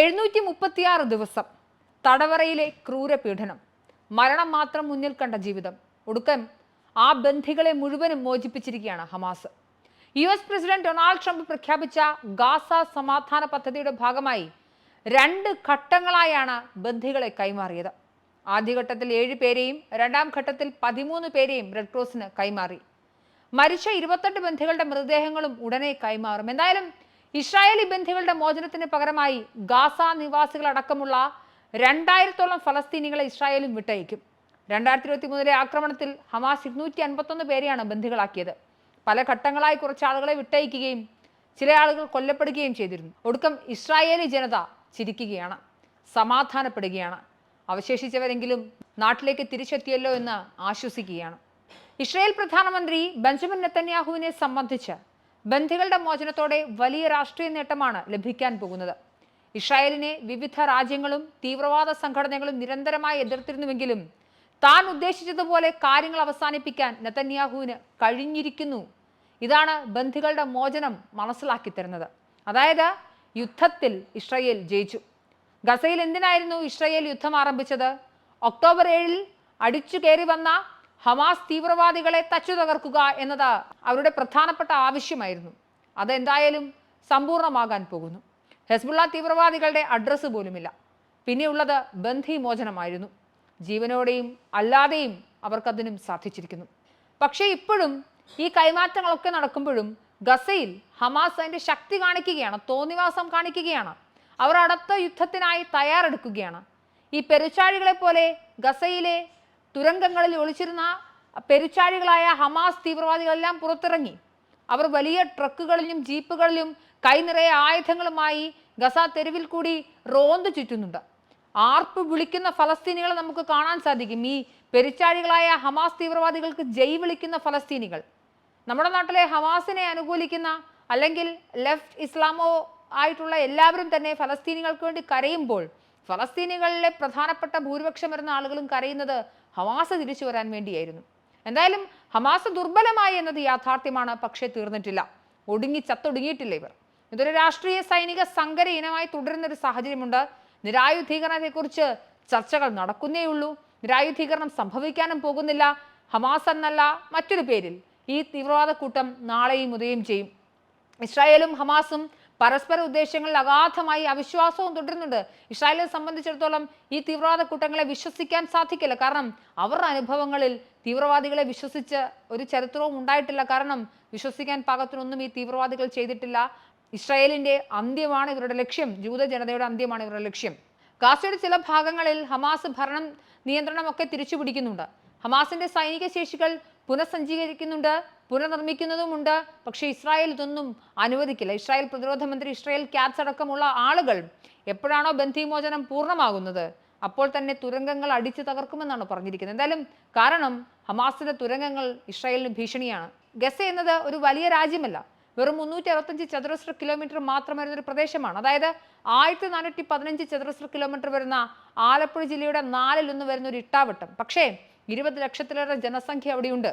എഴുന്നൂറ്റി മുപ്പത്തിയാറ് ദിവസം തടവറയിലെ ക്രൂരപീഡനം. മരണം മാത്രം മുന്നിൽ കണ്ട ജീവിതം. ഒടുക്കം ആ ബന്ധികളെ മുഴുവനും മോചിപ്പിച്ചിരിക്കുകയാണ് Hamas. U S president Donald Trump പ്രഖ്യാപിച്ച ഗാസ സമാധാന പദ്ധതിയുടെ ഭാഗമായി രണ്ട് ഘട്ടങ്ങളായാണ് ബന്ധികളെ കൈമാറിയത്. ആദ്യഘട്ടത്തിൽ ഏഴ് പേരെയും രണ്ടാം ഘട്ടത്തിൽ പതിമൂന്ന് പേരെയും റെഡ് ക്രോസിന് കൈമാറി. മരിച്ച ഇരുപത്തെട്ട് ബന്ധികളുടെ മൃതദേഹങ്ങളും ഉടനെ കൈമാറും. എന്തായാലും ഇസ്രായേലി ബന്ധികളുടെ മോചനത്തിന് പകരമായി ഗാസ നിവാസികളടക്കമുള്ള രണ്ടായിരത്തോളം ഫലസ്തീനികളെ ഇസ്രായേലും വിട്ടയക്കും. രണ്ടായിരത്തി ഇരുപത്തി മൂന്നിലെ ആക്രമണത്തിൽ ഹമാസ് ഇരുന്നൂറ്റി അൻപത്തൊന്ന് പേരെയാണ് ബന്ധികളാക്കിയത്. പല ഘട്ടങ്ങളായി കുറച്ച് ആളുകളെ വിട്ടയക്കുകയും ചില ആളുകൾ കൊല്ലപ്പെടുകയും ചെയ്തിരുന്നു. ഒടുക്കം ഇസ്രായേലി ജനത ചിരിക്കുകയാണ് സമാധാനപ്പെടുകയാണ്. അവശേഷിച്ചവരെങ്കിലും നാട്ടിലേക്ക് തിരിച്ചെത്തിയല്ലോ എന്ന് ആശ്വസിക്കുകയാണ്. ഇസ്രായേൽ പ്രധാനമന്ത്രി ബെഞ്ചമിൻ നെത്തന്യാഹുവിനെ സംബന്ധിച്ച് ബന്ധികളുടെ മോചനത്തോടെ വലിയ രാഷ്ട്രീയ നേട്ടമാണ് ലഭിക്കാൻ പോകുന്നത്. ഇസ്രായേലിനെ വിവിധ രാജ്യങ്ങളും തീവ്രവാദ സംഘടനകളും നിരന്തരമായി എതിർത്തിരുന്നുവെങ്കിലും താൻ ഉദ്ദേശിച്ചതുപോലെ കാര്യങ്ങൾ അവസാനിപ്പിക്കാൻ നെതന്യാഹുവിന് കഴിഞ്ഞിരിക്കുന്നു. ഇതാണ് ബന്ധികളുടെ മോചനം മനസ്സിലാക്കി തരുന്നത്. അതായത് യുദ്ധത്തിൽ ഇസ്രയേൽ ജയിച്ചു. ഗസയിൽ എന്തിനായിരുന്നു ഇസ്രയേൽ യുദ്ധം ആരംഭിച്ചത്? ഒക്ടോബർ ഏഴിൽ അടിച്ചു കയറി വന്ന ഹമാസ് തീവ്രവാദികളെ തച്ചു തകർക്കുക എന്നത് അവരുടെ പ്രധാനപ്പെട്ട ആവശ്യമായിരുന്നു. അതെന്തായാലും സമ്പൂർണമാകാൻ പോകുന്നു. ഹെസ്ബുള്ള തീവ്രവാദികളുടെ അഡ്രസ്സ് പോലുമില്ല. പിന്നെയുള്ളത് ബന്ധിമോചനമായിരുന്നു. ജീവനോടെയും അല്ലാതെയും അവർക്കതിനും സാധിച്ചിരിക്കുന്നു. പക്ഷേ ഇപ്പോഴും ഈ കൈമാറ്റങ്ങളൊക്കെ നടക്കുമ്പോഴും ഗസയിൽ ഹമാസ് അതിന്റെ ശക്തി കാണിക്കുകയാണ് തോന്നിവാസം കാണിക്കുകയാണ്. അവർ അടുത്ത യുദ്ധത്തിനായി തയ്യാറെടുക്കുകയാണ്. ഈ പെരുച്ചാഴികളെ പോലെ ഗസയിലെ തുരങ്കങ്ങളിൽ ഒളിച്ചിരുന്ന പെരുച്ചാഴികളായ ഹമാസ് തീവ്രവാദികളെല്ലാം പുറത്തിറങ്ങി. അവർ വലിയ ട്രക്കുകളിലും ജീപ്പുകളിലും കൈനിറയെ ആയുധങ്ങളുമായി ഗസ തെരുവിൽ കൂടി റോന്ത് ചുറ്റുന്നുണ്ട്. ആർപ്പ് വിളിക്കുന്ന ഫലസ്തീനികളെ നമുക്ക് കാണാൻ സാധിക്കും. ഈ പെരുച്ചാഴികളായ ഹമാസ് തീവ്രവാദികൾക്ക് ജയ് വിളിക്കുന്ന ഫലസ്തീനികൾ. നമ്മുടെ നാട്ടിലെ ഹമാസിനെ അനുകൂലിക്കുന്ന അല്ലെങ്കിൽ ലെഫ്റ്റ് ഇസ്ലാമോ ആയിട്ടുള്ള എല്ലാവരും തന്നെ ഫലസ്തീനികൾക്ക് വേണ്ടി കരയുമ്പോൾ ഫലസ്തീനികളിലെ പ്രധാനപ്പെട്ട ഭൂരിപക്ഷം വരുന്ന ആളുകളും കരയുന്നത് ഹമാസ് തിരിച്ചു വരാൻ വേണ്ടിയായിരുന്നു. എന്തായാലും ഹമാസ് ദുർബലമായി എന്നത് യാഥാർത്ഥ്യമാണ് പക്ഷേ തീർന്നിട്ടില്ല. ഒടുങ്ങി ചത്തൊടുങ്ങിയിട്ടില്ല ഇവർ. ഇതൊരു രാഷ്ട്രീയ സൈനിക സങ്കര ഇനമായി തുടരുന്ന ഒരു സാഹചര്യമുണ്ട്. നിരായുധീകരണത്തെക്കുറിച്ച് ചർച്ചകൾ നടക്കുന്നേയുള്ളൂ. നിരായുധീകരണം സംഭവിക്കാനും പോകുന്നില്ല. ഹമാസ് എന്നല്ല മറ്റൊരു പേരിൽ ഈ തീവ്രവാദ കൂട്ടം നാളെയും ഉദയം ചെയ്യും. ഇസ്രായേലും ഹമാസും പരസ്പര ഉദ്ദേശങ്ങളിൽ അഗാധമായി അവിശ്വാസവും തുടരുന്നുണ്ട്. ഇസ്രായേലിനെ സംബന്ധിച്ചിടത്തോളം ഈ തീവ്രവാദ കൂട്ടങ്ങളെ വിശ്വസിക്കാൻ സാധിക്കില്ല. കാരണം അവരുടെ അനുഭവങ്ങളിൽ തീവ്രവാദികളെ വിശ്വസിച്ച് ഒരു ചരിത്രവും ഉണ്ടായിട്ടില്ല. കാരണം വിശ്വസിക്കാൻ പാകത്തിനൊന്നും ഈ തീവ്രവാദികൾ ചെയ്തിട്ടില്ല. ഇസ്രായേലിന്റെ അന്ത്യമാണ് ഇവരുടെ ലക്ഷ്യം. ജൂത ജനതയുടെ അന്ത്യമാണ് ഇവരുടെ ലക്ഷ്യം. ഗാസയുടെ ചില ഭാഗങ്ങളിൽ ഹമാസ് ഭരണം നിയന്ത്രണമൊക്കെ തിരിച്ചു പിടിക്കുന്നുണ്ട് ഹമാസിന്റെ സൈനിക ശേഷികൾ പുനഃസജ്ജീകരിക്കുന്നുണ്ട്. പുനർനിർമ്മിക്കുന്നതുമുണ്ട് പക്ഷേ ഇസ്രായേൽ ഇതൊന്നും അനുവദിക്കില്ല. ഇസ്രായേൽ പ്രതിരോധ മന്ത്രി ഇസ്രായേൽ ക്യാറ്റ്സ് അടക്കമുള്ള ആളുകൾ എപ്പോഴാണോ ബന്ധിമോചനം പൂർണമാകുന്നത് അപ്പോൾ തന്നെ തുരങ്കങ്ങൾ അടിച്ചു തകർക്കുമെന്നാണ് പറഞ്ഞിരിക്കുന്നത്. എന്തായാലും കാരണം ഹമാസിന്റെ തുരങ്കങ്ങൾ ഇസ്രായേലിന് ഭീഷണിയാണ്. ഗസ എന്നത് ഒരു വലിയ രാജ്യമല്ല. വെറും മുന്നൂറ്റി അറുപത്തഞ്ച് ചതുരശ്ര കിലോമീറ്റർ മാത്രം വരുന്ന ഒരു പ്രദേശമാണ്. അതായത് ആയിരത്തി നാനൂറ്റി പതിനഞ്ച് ചതുരശ്ര കിലോമീറ്റർ വരുന്ന ആലപ്പുഴ ജില്ലയുടെ നാലിലൊന്ന് വരുന്ന ഒരു ഇട്ടാവട്ടം. പക്ഷേ ഇരുപത് ലക്ഷത്തിലേറെ ജനസംഖ്യ അവിടെയുണ്ട്.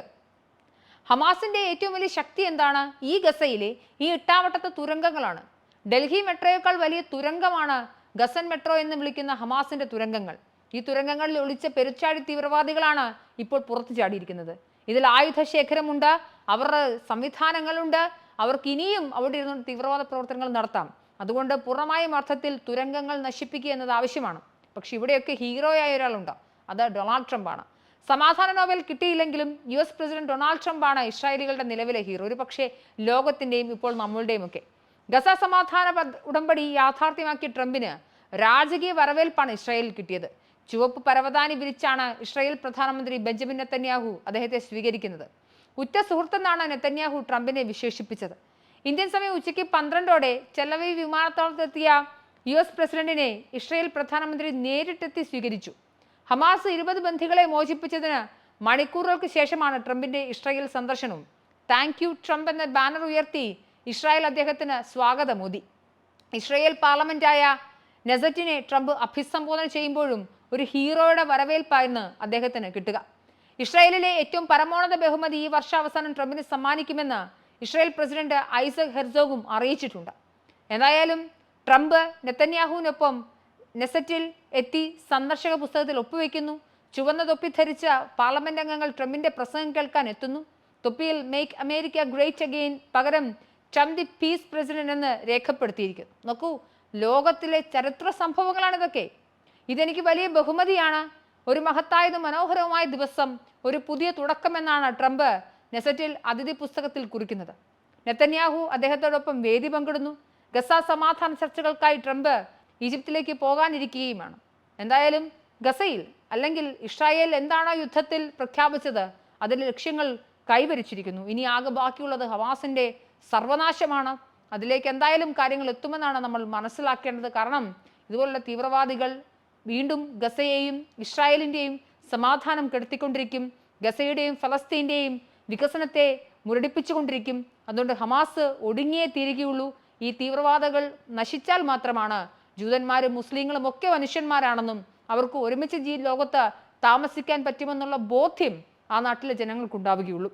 ഹമാസിന്റെ ഏറ്റവും വലിയ ശക്തി എന്താണ്? ഈ ഗസയിലെ ഈ ഇട്ടാവട്ടത്തെ തുരങ്കങ്ങളാണ്. ഡൽഹി മെട്രോയേക്കാൾ വലിയ തുരങ്കമാണ് ഗസൻ മെട്രോ എന്ന് വിളിക്കുന്ന ഹമാസിന്റെ തുരങ്കങ്ങൾ. ഈ തുരങ്കങ്ങളിൽ ഒളിച്ച പെരുച്ചാഴി തീവ്രവാദികളാണ് ഇപ്പോൾ പുറത്തു ചാടിയിരിക്കുന്നത്. ഇതിൽ ആയുധ ശേഖരമുണ്ട് അവരുടെ സംവിധാനങ്ങളുണ്ട് അവർക്ക് ഇനിയും അവിടെ ഇരുന്ന് തീവ്രവാദ പ്രവർത്തനങ്ങൾ നടത്താം. അതുകൊണ്ട് പൂർണമായും അർത്ഥത്തിൽ തുരങ്കങ്ങൾ നശിപ്പിക്കുക എന്നത് ആവശ്യമാണ്. പക്ഷെ ഇവിടെയൊക്കെ ഹീറോയായ ഒരാളുണ്ട്. അത് ഡൊണാൾഡ് ട്രംപാണ്. സമാധാന നോബൽ കിട്ടിയില്ലെങ്കിലും യു എസ് പ്രസിഡന്റ് ഡൊണാൾഡ് ട്രംപാണ് ഇസ്രായേലികളുടെ നിലവിലെ ഹീറോ. ഒരു പക്ഷേ ലോകത്തിന്റെയും ഇപ്പോൾ നമ്മളുടെയും ഒക്കെ ഗസ സമാധാന ഉടമ്പടി യാഥാർത്ഥ്യമാക്കിയ ട്രംപിന് രാജകീയ വരവേൽപ്പാണ് ഇസ്രായേലിൽ കിട്ടിയത്. ചുവപ്പ് പരവതാനി വിരിച്ചാണ് ഇസ്രായേൽ പ്രധാനമന്ത്രി ബെഞ്ചമിൻ നെത്തന്യാഹു അദ്ദേഹത്തെ സ്വീകരിക്കുന്നത്. ഉറ്റ സുഹൃത്തെന്നാണ് നെത്തന്യാഹു ട്രംപിനെ വിശേഷിപ്പിച്ചത്. ഇന്ത്യൻ സമയം ഉച്ചയ്ക്ക് പന്ത്രണ്ടോടെ ചെലവി വിമാനത്താവളത്തെത്തിയ യു എസ് പ്രസിഡന്റിനെ ഇസ്രായേൽ പ്രധാനമന്ത്രി നേരിട്ടെത്തി സ്വീകരിച്ചു. ഹമാസ് ഇരുപത് ബന്ധികളെ മോചിപ്പിച്ചതിന് മണിക്കൂറുകൾക്ക് ശേഷമാണ് ട്രംപിന്റെ ഇസ്രായേൽ സന്ദർശനവും. താങ്ക് യു ട്രംപ് എന്ന ബാനർ ഉയർത്തി ഇസ്രായേൽ അദ്ദേഹത്തിന് സ്വാഗതമോദി ഇസ്രായേൽ പാർലമെന്റായ നെസറ്റിനെ ട്രംപ് അഭിസംബോധന ചെയ്യുമ്പോഴും ഒരു ഹീറോയുടെ വരവേൽപ്പായിരുന്നു അദ്ദേഹത്തിന് കിട്ടുക. ഇസ്രായേലിലെ ഏറ്റവും പരമോന്നത ബഹുമതി ഈ വർഷാവസാനം ട്രംപിന് സമ്മാനിക്കുമെന്ന് ഇസ്രായേൽ പ്രസിഡന്റ് ഐസക് ഹെർസോഗും അറിയിച്ചിട്ടുണ്ട്. എന്തായാലും ട്രംപ് നെത്തന്യാഹുവിനൊപ്പം നെസറ്റിൽ എത്തി സന്ദർശക പുസ്തകത്തിൽ ഒപ്പുവെക്കുന്നു. ചുവന്ന തൊപ്പി ധരിച്ച പാർലമെന്റ് അംഗങ്ങൾ ട്രംപിന്റെ പ്രസംഗം കേൾക്കാൻ എത്തുന്നു. തൊപ്പിയിൽ മേക്ക് അമേരിക്ക ഗ്രേറ്റ് അഗെയിൻ പകരം ട്രംപ് ദി പീസ് പ്രസിഡന്റ് എന്ന് രേഖപ്പെടുത്തിയിരിക്കുന്നു. നോക്കൂ ലോകത്തിലെ ചരിത്ര സംഭവങ്ങളാണ് ഇതൊക്കെ ഇതെനിക്ക് വലിയ ബഹുമതിയാണ്. ഒരു മഹത്തായതും മനോഹരവുമായ ദിവസം ഒരു പുതിയ തുടക്കമെന്നാണ് ട്രംപ് നെസറ്റിൽ അതിഥി പുസ്തകത്തിൽ കുറിക്കുന്നത്. നെത്തന്യാഹു അദ്ദേഹത്തോടൊപ്പം വേദി പങ്കിടുന്നു. ഗസ സമാധാന ചർച്ചകൾക്കായി ട്രംപ് ഈജിപ്തിലേക്ക് പോകാനിരിക്കുകയുമാണ് എന്തായാലും ഗസയിൽ അല്ലെങ്കിൽ ഇസ്രായേൽ എന്താണോ യുദ്ധത്തിൽ പ്രഖ്യാപിച്ചത് അതിന്റെ ലക്ഷ്യങ്ങൾ കൈവരിച്ചിരിക്കുന്നു. ഇനി ആകെ ബാക്കിയുള്ളത് ഹവാസിന്റെ സർവനാശമാണ്. അതിലേക്ക് എന്തായാലും കാര്യങ്ങൾ എത്തുമെന്നാണ് നമ്മൾ മനസ്സിലാക്കേണ്ടത്. കാരണം ഇതുപോലുള്ള തീവ്രവാദികൾ വീണ്ടും ഗസയെയും ഇസ്രായേലിന്റെയും സമാധാനം കെടുത്തിക്കൊണ്ടിരിക്കും. ഗസയുടെയും ഫലസ്തീന്റെയും വികസനത്തെ മുരടിപ്പിച്ചുകൊണ്ടിരിക്കും. അതുകൊണ്ട് ഹമാസ് ഒടുങ്ങിയേ തീരുകയുള്ളൂ. ഈ തീവ്രവാദകൾ നശിച്ചാൽ മാത്രമാണ് ജൂതന്മാരും മുസ്ലിങ്ങളും ഒക്കെ മനുഷ്യന്മാരാണെന്നും അവർക്ക് ഒരുമിച്ച് ജീ ലോകത്ത് താമസിക്കാൻ പറ്റുമെന്നുള്ള ബോധ്യം ആ നാട്ടിലെ ജനങ്ങൾക്കുണ്ടാവുകയുള്ളൂ.